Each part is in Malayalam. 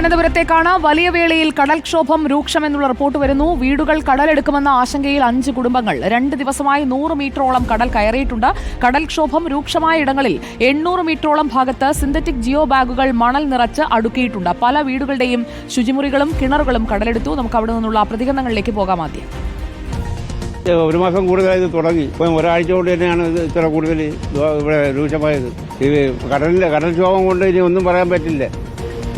തിരുവനന്തപുരത്തേക്കാണ് വലിയ വേളയിൽ കടൽക്ഷോഭം രൂക്ഷമെന്നുള്ള റിപ്പോർട്ട് വരുന്നു. വീടുകൾ കടലെടുക്കുമെന്ന ആശങ്കയിൽ അഞ്ച് കുടുംബങ്ങൾ. രണ്ട് ദിവസമായി നൂറ് മീറ്ററോളം കടൽ കയറിയിട്ടുണ്ട്. കടൽക്ഷോഭം രൂക്ഷമായ ഇടങ്ങളിൽ എണ്ണൂറ് മീറ്ററോളം ഭാഗത്ത് സിന്തറ്റിക് ജിയോ ബാഗുകൾ മണൽ നിറച്ച് അടുക്കിയിട്ടുണ്ട്. പല വീടുകളുടെയും ശുചിമുറികളും കിണറുകളും കടലെടുത്തു. നമുക്ക് അവിടെ നിന്നുള്ള പ്രതികരണങ്ങളിലേക്ക് പോകാം ആദ്യം. ഒരു മാസം കൂടുതലായി തുടങ്ങി. ഇപ്പം ഒരാഴ്ച കൊണ്ട് തന്നെയാണ് ഇത് ഇത്ര കൂടുതൽ ഇവിടെ രൂക്ഷമായത്. ഇത് കടലിലെ കടൽക്ഷോഭം കൊണ്ട് ഇനി ഒന്നും പറയാൻ പറ്റില്ല.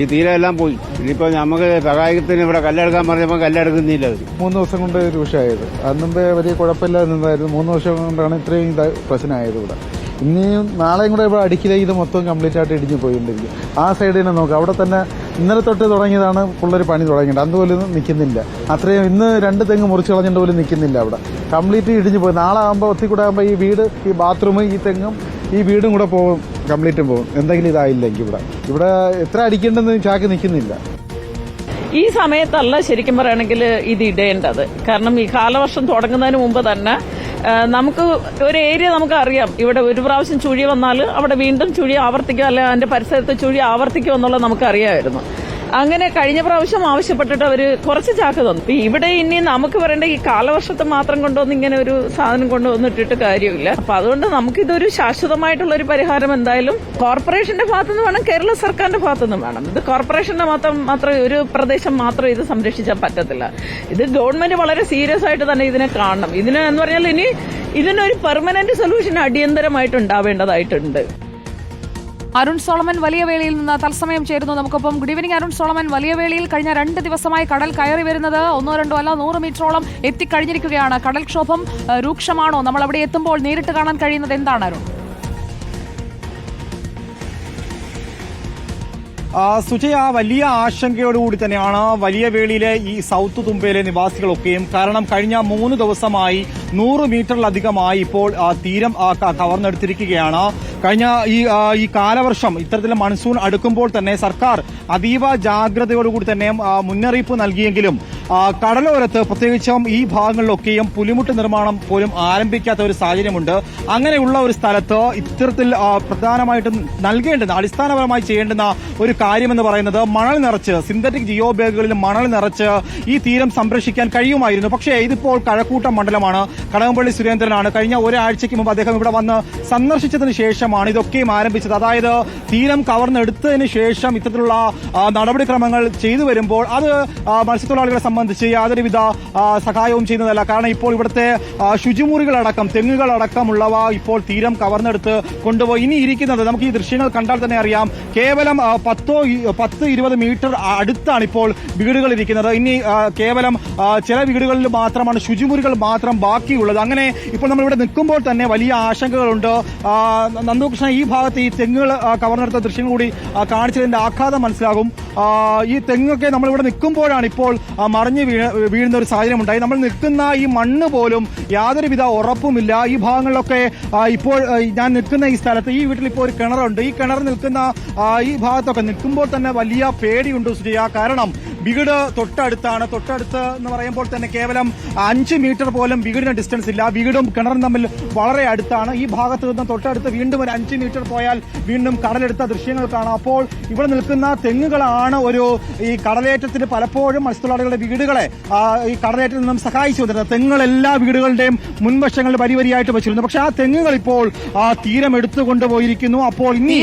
ഈ തീരെ എല്ലാം പോയി. ഇനിയിപ്പോ നമുക്ക് സഹായത്തിന് ഇവിടെ കല്ലെടുക്കാൻ പറഞ്ഞപ്പോൾ കല്ലെടുക്കുന്നില്ല മൂന്ന് ദിവസം കൊണ്ട് രൂക്ഷമായത് അന്നും വലിയ കുഴപ്പമില്ലാതെ നിന്നായിരുന്നു മൂന്ന് ദിവസം കൊണ്ടാണ് ഇത്രയും ഇത് പ്രശ്നമായത് ഇവിടെ. ഇനിയും നാളെയും കൂടെ ഇവിടെ അടിക്കിലേക്ക് ഇത് മൊത്തം കംപ്ലീറ്റ് ആയിട്ട് ഇടിഞ്ഞു പോയിക്കൊണ്ടിരിക്കും ആ സൈഡിൽ തന്നെ നോക്കാം. അവിടെ തന്നെ ഇന്നലെ തൊട്ട് തുടങ്ങിയതാണ് പിള്ളേർ പണി തുടങ്ങിയത്. ഒന്നും നിൽക്കുന്നില്ല. അത്രയും ഇന്ന് രണ്ട് തെങ്ങ് മുറിച്ച് കളഞ്ഞിട്ട് പോലും നിൽക്കുന്നില്ല അവിടെ. കംപ്ലീറ്റ് ഇടിഞ്ഞു പോയി. നാളെ ആകുമ്പോൾ ഒത്തിക്കൂടെ ആകുമ്പോൾ ഈ വീട് ഈ ബാത്റൂം ഈ തെങ്ങും ഈ വീടും കൂടെ പോകും. കംപ്ലീറ്റും പോകും. എന്തെങ്കിലും ഇതായില്ലെങ്കിൽ ഇവിടെ. ഇവിടെ എത്ര അടിക്കേണ്ടെന്ന് ചാക്ക് നിൽക്കുന്നില്ല. ഈ സമയത്തല്ല ശരിക്കും പറയുകയാണെങ്കിൽ ഇത് ഇടേണ്ടത്. കാരണം ഈ കാലവർഷം തുടങ്ങുന്നതിന് മുമ്പ് തന്നെ നമുക്ക് ഒരു ഏരിയ നമുക്ക് അറിയാം ഇവിടെ ഒരു പ്രാവശ്യം ചുഴി വന്നാൽ അവിടെ വീണ്ടും ചുഴി ആവർത്തിക്കുക അല്ലെ അതിന്റെ പരിസരത്ത് ചുഴി ആവർത്തിക്കുമെന്നുള്ളത് നമുക്ക് അറിയാമായിരുന്നു അങ്ങനെ കഴിഞ്ഞ പ്രാവശ്യം ആവശ്യപ്പെട്ടിട്ട് അവർ കുറച്ച് ചാക്ക് തന്നു. ഇവിടെ ഇനി നമുക്ക് പറയേണ്ട ഈ കാലവർഷത്തെ മാത്രം കൊണ്ടുവന്ന് ഇങ്ങനെ ഒരു സാധനം കൊണ്ടുവന്നിട്ടിട്ട് കാര്യമില്ല. അപ്പൊ അതുകൊണ്ട് നമുക്കിതൊരു ശാശ്വതമായിട്ടുള്ള ഒരു പരിഹാരം എന്തായാലും കോർപ്പറേഷന്റെ ഭാഗത്തുനിന്ന് വേണം കേരള സർക്കാരിന്റെ ഭാഗത്തുനിന്ന് വേണം. ഇത് കോർപ്പറേഷന്റെ മാത്രം മാത്രം ഒരു പ്രദേശം മാത്രം ഇത് സംരക്ഷിച്ചാൽ പറ്റത്തില്ല. ഇത് ഗവൺമെന്റ് വളരെ സീരിയസ് ആയിട്ട് തന്നെ ഇതിനെ കാണണം. ഇതിന് എന്ന് പറഞ്ഞാൽ ഇനി ഇതിനൊരു പെർമനന്റ് സൊല്യൂഷൻ അടിയന്തരമായിട്ട് ഉണ്ടാവേണ്ടതായിട്ടുണ്ട്. അരുൺ സോളമൻ വലിയ വേളിയിൽ നിന്ന് തത്സമയം ചേരുന്നു. നമുക്കൊപ്പം ഗുഡ് ഈവനിങ് അരുൺ സോളമൻ. വലിയ വേളിയിൽ കഴിഞ്ഞ രണ്ട് ദിവസമായി കടൽ കയറി വരുന്നത് ഒന്നോ രണ്ടോ അല്ല നൂറ് മീറ്ററോളം എത്തിക്കഴിഞ്ഞിരിക്കുകയാണ്. കടൽക്ഷോഭം രൂക്ഷമാണോ? നമ്മൾ അവിടെ എത്തുമ്പോൾ നേരിട്ട് കാണാൻ കഴിയുന്നത് എന്താണ് അരുൺ? സുജയ വലിയ ആശങ്കയോടുകൂടി തന്നെയാണ് വലിയ വേളിയിലെ ഈ സൗത്ത് തുമ്പയിലെ നിവാസികളൊക്കെയും. കാരണം കഴിഞ്ഞ മൂന്ന് ദിവസമായി നൂറ് മീറ്ററിലധികമായി ഇപ്പോൾ തീരം കവർന്നെടുത്തിരിക്കുകയാണ്. കഴിഞ്ഞ ഈ ഈ കാലവർഷം ഇത്തരത്തിൽ മൺസൂൺ അടുക്കുമ്പോൾ തന്നെ സർക്കാർ അതീവ ജാഗ്രതയോടുകൂടി തന്നെ മുന്നറിയിപ്പ് നൽകിയെങ്കിലും കടലോരത്ത് പ്രത്യേകിച്ചും ഈ ഭാഗങ്ങളിലൊക്കെയും പുലിമുട്ട് നിർമ്മാണം പോലും ആരംഭിക്കാത്ത ഒരു സാഹചര്യമുണ്ട്. അങ്ങനെയുള്ള ഒരു സ്ഥലത്ത് ഇത്തരത്തിൽ പ്രധാനമായിട്ടും നൽകേണ്ടുന്ന അടിസ്ഥാനപരമായി ചെയ്യേണ്ടുന്ന ഒരു കാര്യമെന്ന് പറയുന്നത് മണൽ നിറച്ച് സിന്തറ്റിക് ജിയോ ബാഗുകളിൽ മണൽ നിറച്ച് ഈ തീരം സംരക്ഷിക്കാൻ കഴിയുമായിരുന്നു. പക്ഷേ ഇതിപ്പോൾ കഴക്കൂട്ടം മണ്ഡലമാണ്. കടകംപള്ളി സുരേന്ദ്രനാണ്. കഴിഞ്ഞ ഒരാഴ്ചയ്ക്ക് മുമ്പ് അദ്ദേഹം ഇവിടെ വന്ന് സന്ദർശിച്ചതിന് ശേഷമാണ് ഇതൊക്കെയും ആരംഭിച്ചത്. അതായത് തീരം കവർന്നെടുത്തതിന് ശേഷം ഇത്തരത്തിലുള്ള നടപടിക്രമങ്ങൾ ചെയ്തു വരുമ്പോൾ അത് മത്സ്യത്തൊഴിലാളികളെ സംബന്ധിച്ച് യാതൊരുവിധ സഹായവും ചെയ്യുന്നതല്ല. കാരണം ഇപ്പോൾ ഇവിടുത്തെ ശുചിമുറികളടക്കം തെങ്ങുകളടക്കമുള്ളവ ഇപ്പോൾ തീരം കവർന്നെടുത്ത് കൊണ്ടുപോയി. ഇനി ഇരിക്കുന്നത് നമുക്ക് ഈ ദൃശ്യങ്ങൾ കണ്ടാൽ തന്നെ അറിയാം. കേവലം പത്തോ പത്ത് ഇരുപത് മീറ്റർ അടുത്താണ് ഇപ്പോൾ വീടുകൾ ഇരിക്കുന്നത് ഇനി കേവലം ചില വീടുകളിൽ മാത്രമാണ് ശുചിമുറികൾ മാത്രം ബാക്കിയുള്ളത്. അങ്ങനെ ഇപ്പോൾ നമ്മൾ ഇവിടെ നിൽക്കുമ്പോൾ തന്നെ വലിയ ആശങ്കകളുണ്ട്. നന്ദുകൃഷ്ണൻ ഈ ഭാഗത്ത് ഈ തെങ്ങുകൾ കവർന്നെടുത്ത ദൃശ്യം കൂടി കാണിച്ചതിന്റെ ആഘാതം മനസ്സിലാകും. ഈ തെങ്ങൊക്കെ നമ്മൾ ഇവിടെ നിൽക്കുമ്പോഴാണ് ഇപ്പോൾ മറിഞ്ഞു മറിഞ്ഞ് വീഴ വീഴുന്ന ഒരു സാഹചര്യം ഉണ്ടായി നമ്മൾ നിൽക്കുന്ന ഈ മണ്ണ് പോലും യാതൊരുവിധ ഉറപ്പുമില്ല. ഈ ഭാഗങ്ങളിലൊക്കെ ഇപ്പോൾ ഞാൻ നിൽക്കുന്ന ഈ സ്ഥലത്ത് ഈ വീട്ടിൽ ഇപ്പോൾ ഒരു കിണറുണ്ട്. ഈ കിണർ നിൽക്കുന്ന ഈ ഭാഗത്തൊക്കെ നിൽക്കുമ്പോൾ തന്നെ വലിയ പേടിയുണ്ട് സുജയ. കാരണം വീട് തൊട്ടടുത്താണ്. തൊട്ടടുത്ത് എന്ന് പറയുമ്പോൾ തന്നെ കേവലം അഞ്ച് മീറ്റർ പോലും വീടിന് ഡിസ്റ്റൻസ് ഇല്ല. വീടും കിണറും തമ്മിൽ വളരെ അടുത്താണ്. ഈ ഭാഗത്ത് നിന്ന് തൊട്ടടുത്ത് വീണ്ടും ഒരു അഞ്ച് മീറ്റർ പോയാൽ വീണ്ടും കടലെടുത്ത ദൃശ്യങ്ങൾ കാണാം. അപ്പോൾ ഇവിടെ നിൽക്കുന്ന തെങ്ങുകളാണ് ഒരു ഈ കടലേറ്റത്തിന് പലപ്പോഴും മത്സ്യത്തൊഴിലാളികളുടെ വീടുകളെ ഈ കടലേറ്റിൽ നിന്നും സഹായിച്ചു വന്നിരുന്നത് തെങ്ങുകൾ എല്ലാ വീടുകളുടെയും മുൻവശങ്ങളിൽ വരി വരിയായിട്ട് വെച്ചിരുന്നു. പക്ഷെ ആ തെങ്ങുകൾ ഇപ്പോൾ ആ തീരം എടുത്തു കൊണ്ടുപോയിരിക്കുന്നു അപ്പോൾ ഇനി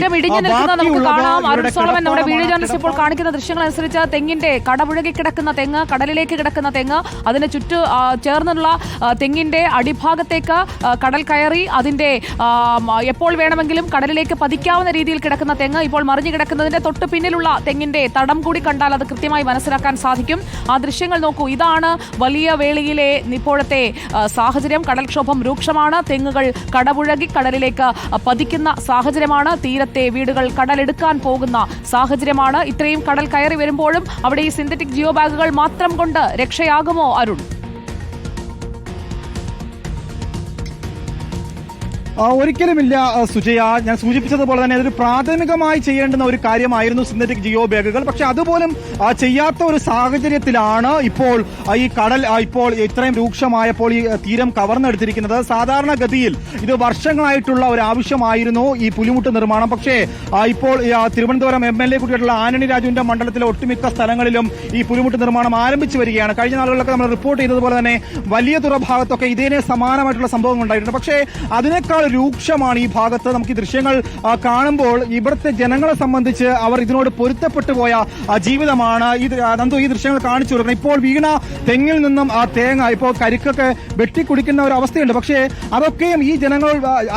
നമ്മുടെ വീഡിയോ ജേർണലിസ്റ്റ് ഇപ്പോൾ കാണിക്കുന്ന ദൃശ്യങ്ങൾ അനുസരിച്ച് തെങ്ങിന്റെ കടപുഴകി കിടക്കുന്ന തെങ്ങ് കടലിലേക്ക് കിടക്കുന്ന തെങ്ങ് അതിന് ചുറ്റു ചേർന്നുള്ള തെങ്ങിന്റെ അടിഭാഗത്തേക്ക് കടൽ കയറി അതിന്റെ എപ്പോൾ വേണമെങ്കിലും കടലിലേക്ക് പതിക്കാവുന്ന രീതിയിൽ കിടക്കുന്ന തെങ്ങ് ഇപ്പോൾ മറിഞ്ഞു കിടക്കുന്നതിന്റെ തൊട്ട് പിന്നിലുള്ള തെങ്ങിന്റെ തടം കൂടി കണ്ടാൽ അത് കൃത്യമായി മനസ്സിലാക്കാൻ സാധിക്കും. ആ ദൃശ്യങ്ങൾ നോക്കൂ. ഇതാണ് വലിയ വേളിയിലെ ഇപ്പോഴത്തെ സാഹചര്യം. കടൽക്ഷോഭം രൂക്ഷമാണ്. തെങ്ങുകൾ കടപുഴകി കടലിലേക്ക് പതിക്കുന്ന സാഹചര്യമാണ്. തീരത്തെ വീടുകൾ കടലെടുക്കാൻ പോകുന്ന സാഹചര്യമാണ്. ഇത്രയും കടൽ കയറി വരുമ്പോഴും അവിടെ ഈ സിന്തറ്റിക് ജിയോ ബാഗുകൾ മാത്രം കൊണ്ട് രക്ഷയാകുമോ അരുൺ? ഒരിക്കലുമില്ല സുജയ. ഞാൻ സൂചിപ്പിച്ചതുപോലെ തന്നെ അതൊരു പ്രാഥമികമായി ചെയ്യേണ്ടുന്ന ഒരു കാര്യമായിരുന്നു സിന്തറ്റിക് ജിയോ ബാഗുകൾ പക്ഷെ അതുപോലും ചെയ്യാത്ത ഒരു സാഹചര്യത്തിലാണ് ഇപ്പോൾ ഈ കടൽ ഇപ്പോൾ ഇത്രയും രൂക്ഷമായപ്പോൾ ഈ തീരം കവർന്നെടുത്തിരിക്കുന്നത്. സാധാരണഗതിയിൽ ഇത് വർഷങ്ങളായിട്ടുള്ള ഒരു ആവശ്യമായിരുന്നു ഈ പുലിമുട്ട് നിർമ്മാണം. പക്ഷേ ഇപ്പോൾ തിരുവനന്തപുരം എം എൽ എ കൂടിയായിട്ടുള്ള ആനണി രാജുവിന്റെ മണ്ഡലത്തിലെ ഒട്ടുമിക്ക സ്ഥലങ്ങളിലും ഈ പുലിമുട്ട് നിർമ്മാണം ആരംഭിച്ചു വരികയാണ്. കഴിഞ്ഞ നാളുകളിലൊക്കെ നമ്മൾ റിപ്പോർട്ട് ചെയ്തതുപോലെ തന്നെ വലിയ തുറ ഭാഗത്തൊക്കെ ഇതിനെ സമാനമായിട്ടുള്ള സംഭവങ്ങൾ ഉണ്ടായിട്ടുണ്ട് പക്ഷേ അതിനേക്കാൾ രൂക്ഷമാണ് ഈ ഭാഗത്ത്. നമുക്ക് ഈ ദൃശ്യങ്ങൾ കാണുമ്പോൾ ഇവിടുത്തെ ജനങ്ങളെ സംബന്ധിച്ച് അവർ ഇതിനോട് പൊരുത്തപ്പെട്ടു പോയ ജീവിതമാണ്. ഈ നന്ദു ഈ ദൃശ്യങ്ങൾ കാണിച്ചു കൊടുക്കണം. ഇപ്പോൾ വീണ തെങ്ങിൽ നിന്നും ആ തേങ്ങ ഇപ്പോൾ കരിക്കൊക്കെ വെട്ടിക്കുടിക്കുന്ന ഒരു അവസ്ഥയുണ്ട്. പക്ഷേ അതൊക്കെയും ഈ ജനങ്ങൾ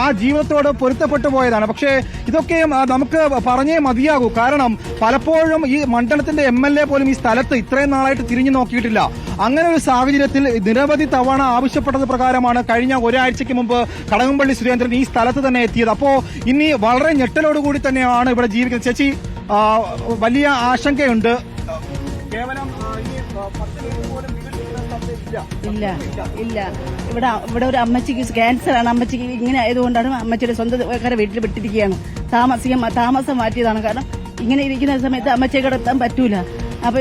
ആ ജീവിതത്തോട് പൊരുത്തപ്പെട്ടു പോയതാണ്. പക്ഷേ ഇതൊക്കെയും നമുക്ക് പറഞ്ഞേ മതിയാകൂ. കാരണം പലപ്പോഴും ഈ മണ്ഡലത്തിന്റെ എം എൽ എ പോലും ഈ സ്ഥലത്ത് ഇത്രയും നാളായിട്ട് തിരിഞ്ഞു നോക്കിയിട്ടില്ല. അങ്ങനെ ഒരു സാഹചര്യത്തിൽ നിരവധി തവണ ആവശ്യപ്പെട്ടത് പ്രകാരമാണ് കഴിഞ്ഞ ഒരാഴ്ചയ്ക്ക് മുമ്പ് കടകംപള്ളി സുരേന്ദ്രൻ ഈ സ്ഥലത്ത് തന്നെ എത്തിയത്. അപ്പോ ഇനി വളരെ ഞെട്ടലോടുകൂടി തന്നെയാണ് ഇവിടെ ജീവിക്കുന്നത്. ചേച്ചി വലിയ ആശങ്കയുണ്ട്. കേവലം ഇല്ല. ഇല്ല. ഇവിടെ ഇവിടെ ഒരു അമ്മച്ചിക്ക് ക്യാൻസർ ആണ്. അമ്മച്ചിക്ക് ഇങ്ങനെ ആയതുകൊണ്ടാണ് അമ്മച്ചിയുടെ സ്വന്തക്കാരെ വീട്ടിൽ വിട്ടിരിക്കുകയാണ് താമസിക്കാൻ താമസം മാറ്റിയതാണ്. കാരണം ഇങ്ങനെ ഇരിക്കുന്ന സമയത്ത് അമ്മച്ചിയെ കിടത്താൻ പറ്റൂല. അപ്പൊ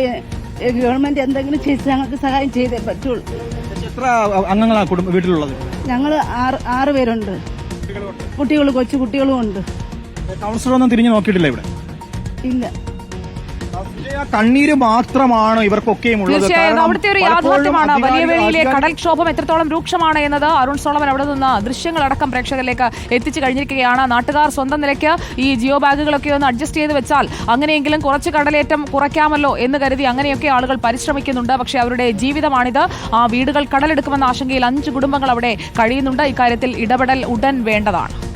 ഗവൺമെന്റ് എന്തെങ്കിലും ചെയ്ത് ഞങ്ങൾക്ക് സഹായം ചെയ്തേ പറ്റുള്ളൂ. എത്ര അംഗങ്ങളാണ് വീട്ടിലുള്ളത്? ഞങ്ങൾ ആറ് ആറ് പേരുണ്ട്. കുട്ടികൾ കൊച്ചു കുട്ടികളും ഉണ്ട്. കൗൺസിലർ ഒന്നും തിരിഞ്ഞു നോക്കിയിട്ടില്ല ഇവിടെ? ഇല്ല. കണ്ണീര് മാത്രമാണ് ഇവർക്കൊക്കെയും ഉള്ളത് തീർച്ചയായും. കാരണം അവിടുത്തെ ഒരു യാഥാർത്ഥ്യമാണ്. വലിയ വേളിയിലെ കടൽക്ഷോഭം എത്രത്തോളം രൂക്ഷമാണ് എന്നത് അരുൺ സോളമൻ അവിടെ നിന്ന് ദൃശ്യങ്ങൾ അടക്കം പ്രേക്ഷകരിലേക്ക് എത്തിച്ചു കഴിഞ്ഞിരിക്കുകയാണ്. നാട്ടുകാർ സ്വന്തം നിലയ്ക്ക് ഈ ജിയോ ബാഗുകളൊക്കെ ഒന്ന് അഡ്ജസ്റ്റ് ചെയ്ത് വെച്ചാൽ അങ്ങനെയെങ്കിലും കുറച്ച് കടലേറ്റം കുറയ്ക്കാമല്ലോ എന്ന് കരുതി അങ്ങനെയൊക്കെ ആളുകൾ പരിശ്രമിക്കുന്നുണ്ട്. പക്ഷേ അവരുടെ ജീവിതമാണിത്. ആ വീടുകൾ കടലെടുക്കുമെന്ന ആശങ്കയിൽ അഞ്ച് കുടുംബങ്ങൾ അവിടെ കഴിയുന്നുണ്ട്. ഇക്കാര്യത്തിൽ ഇടപെടൽ ഉടൻ വേണ്ടതാണ്.